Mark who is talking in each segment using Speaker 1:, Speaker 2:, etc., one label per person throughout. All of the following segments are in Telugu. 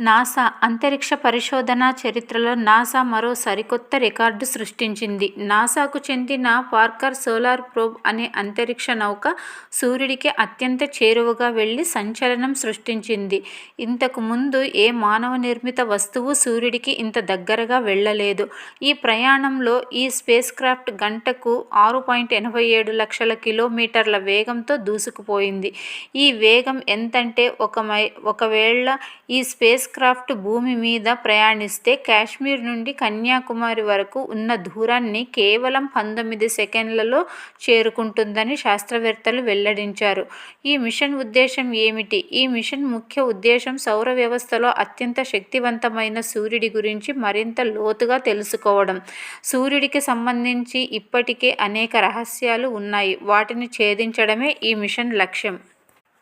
Speaker 1: నాసా అంతరిక్ష పరిశోధన చరిత్రలో నాసా మరో సరికొత్త రికార్డు సృష్టించింది. నాసాకు చెందిన పార్కర్ సోలార్ ప్రోబ్ అనే అంతరిక్ష నౌక సూర్యుడికి అత్యంత చేరువగా వెళ్ళి సంచలనం సృష్టించింది. ఇంతకు ముందు ఏ మానవ నిర్మిత వస్తువు సూర్యుడికి ఇంత దగ్గరగా వెళ్ళలేదు ఈ ప్రయాణంలో ఈ స్పేస్ క్రాఫ్ట్ గంటకు ఆరు పాయింట్ ఎనభై ఏడు లక్షల కిలోమీటర్ల వేగంతో దూసుకుపోయింది. ఈ వేగం ఎంతంటే ఒక మై ఒకవేళ ఈ స్పేస్ స్పేస్క్రాఫ్ట్ భూమి మీద ప్రయాణిస్తే కాశ్మీర్ నుండి కన్యాకుమారి వరకు ఉన్న దూరాన్ని కేవలం పంతొమ్మిది సెకండ్లలో చేరుకుంటుందని శాస్త్రవేత్తలు వెల్లడించారు. ఈ మిషన్ ఉద్దేశం ఏమిటి? ఈ మిషన్ ముఖ్య ఉద్దేశం సౌర వ్యవస్థలో అత్యంత శక్తివంతమైన సూర్యుడి గురించి మరింత లోతుగా తెలుసుకోవడం. సూర్యుడికి సంబంధించి ఇప్పటికే అనేక రహస్యాలు ఉన్నాయి. వాటిని ఛేదించడమే ఈ మిషన్ లక్ష్యం.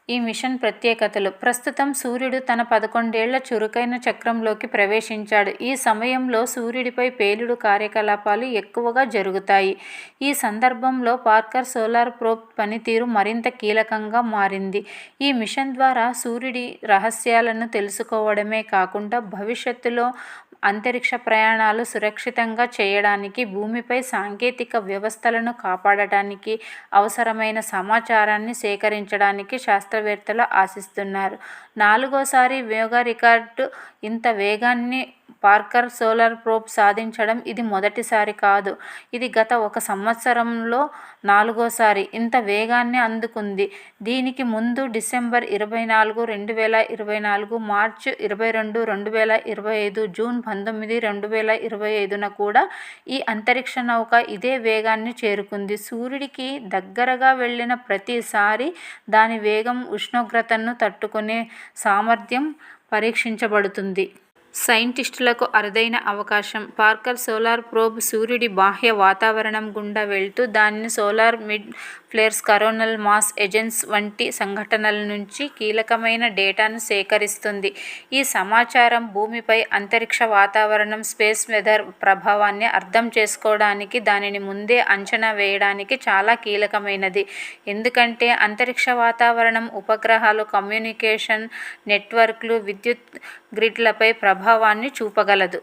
Speaker 1: ఈ మిషన్ ప్రత్యేకతలు. ప్రస్తుతం సూర్యుడు తన పదకొండేళ్ళ చురుకైన చక్రంలోకి ప్రవేశించాడు. ఈ సమయంలో సూర్యుడిపై పేలుడు కార్యకలాపాలు ఎక్కువగా జరుగుతాయి. ఈ సందర్భంలో పార్కర్ సోలార్ ప్రోబ్ పనితీరు మరింత కీలకంగా మారింది. ఈ మిషన్ ద్వారా సూర్యుడి రహస్యాలను తెలుసుకోవడమే కాకుండా భవిష్యత్తులో అంతరిక్ష ప్రయాణాలు సురక్షితంగా చేయడానికి, భూమిపై సాంకేతిక వ్యవస్థలను కాపాడటానికి అవసరమైన సమాచారాన్ని సేకరించడానికి శాస్త్రవేత్తలు ఆశిస్తున్నారు. నాలుగోసారి వేగ రికార్డు ఇంత వేగాన్ని పార్కర్ సోలార్ ప్రోబ్ సాధించడం ఇది మొదటిసారి కాదు. ఇది గత ఒక సంవత్సరంలో నాలుగోసారి ఇంత వేగాన్ని అందుకుంది. దీనికి ముందు డిసెంబర్ ఇరవై నాలుగు, రెండు వేల ఇరవై నాలుగు, మార్చి ఇరవై రెండు, రెండు వేల ఇరవై ఐదు, జూన్ పంతొమ్మిది, రెండు వేల ఇరవై ఐదున కూడా ఈ అంతరిక్ష నౌక ఇదే వేగాన్ని చేరుకుంది. సూర్యుడికి దగ్గరగా వెళ్ళిన ప్రతిసారి దాని వేగం, ఉష్ణోగ్రతను తట్టుకునే సామర్థ్యం పరీక్షించబడుతుంది. సైంటిస్టులకు అరుదైన అవకాశం. పార్కర్ సోలార్ ప్రోబ్ సూర్యుడి బాహ్య వాతావరణం గుండా వెళ్తూ దానిని solar mid flares, coronal mass agents వంటి సంఘటనల నుంచి కీలకమైన డేటాను సేకరిస్తుంది. ఈ సమాచారం భూమిపై అంతరిక్ష వాతావరణం, స్పేస్ వెదర్ ప్రభావాన్ని అర్థం చేసుకోవడానికి, దానిని ముందే అంచనా వేయడానికి చాలా కీలకమైనది. ఎందుకంటే అంతరిక్ష వాతావరణం ఉపగ్రహాలు, కమ్యూనికేషన్ నెట్వర్క్లు, విద్యుత్ గ్రిడ్లపై ప్రభావాన్ని చూపగలదు.